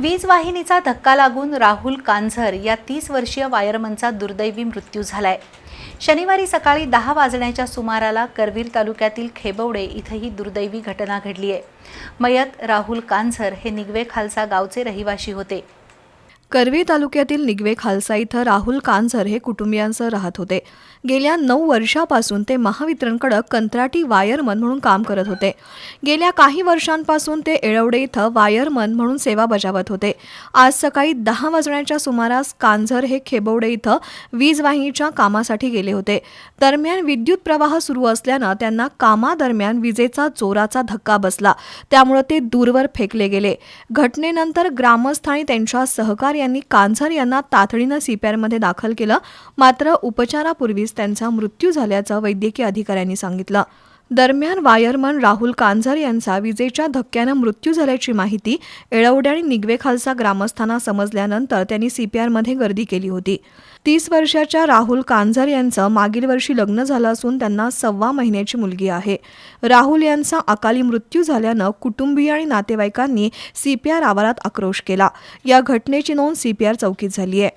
वीज वाहिनीचा धक्का लागून राहुल कांझर या तीस वर्षीय वायरमनचा दुर्दैवी मृत्यू झालाय. शनिवारी सकाळी दहा वाजण्याच्या सुमाराला करवीर तालुक्यातील खेबवडे इथं ही दुर्दैवी घटना घडली आहे मयत राहुल कांझर हे निगवे खालसा गावचे रहिवाशी होते. करवी तालुक्यातील निगवे खालसा इथं राहुल कांझर हे कुटुंबियांसह राहत होते. गेल्या नऊ वर्षापासून ते महावितरणकडे कंत्राटी वायरमन म्हणून काम करत होते. गेल्या काही वर्षांपासून ते एळवडे इथं वायरमन म्हणून सेवा बजावत होते. आज सकाळी दहा वाजण्याच्या सुमारास कांझर हे खेबवडे इथं वीज वाहिनीच्या कामासाठी गेले होते. दरम्यान विद्युत प्रवाह सुरू असल्यानं त्यांना कामादरम्यान विजेचा जोराचा धक्का बसला. त्यामुळे ते दूरवर फेकले गेले. घटनेनंतर ग्रामस्थ आणि त्यांच्या यांनी कांझार यांना तातडीनं सीपीआरमध्ये दाखल केलं. मात्र उपचारापूर्वीच त्यांचा मृत्यू झाल्याचं वैद्यकीय अधिकाऱ्यांनी सांगितलं. दरम्यान वायरमन राहुल कांझर यांचा विजेच्या धक्क्यानं मृत्यू झाल्याची माहिती एळवडे आणि निगवे खालसा ग्रामस्थांना समजल्यानंतर त्यांनी सीपीआरमध्ये गर्दी केली होती. तीस वर्षाच्या राहुल कांझर यांचं मागील वर्षी लग्न झालं असून त्यांना सव्वा महिन्याची मुलगी आहे. राहुल यांचा अकाली मृत्यू झाल्यानं कुटुंबीय आणि नातेवाईकांनी सीपीआर आवारात आक्रोश केला. या घटनेची नोंद सीपीआर चौकीत झाली आहे.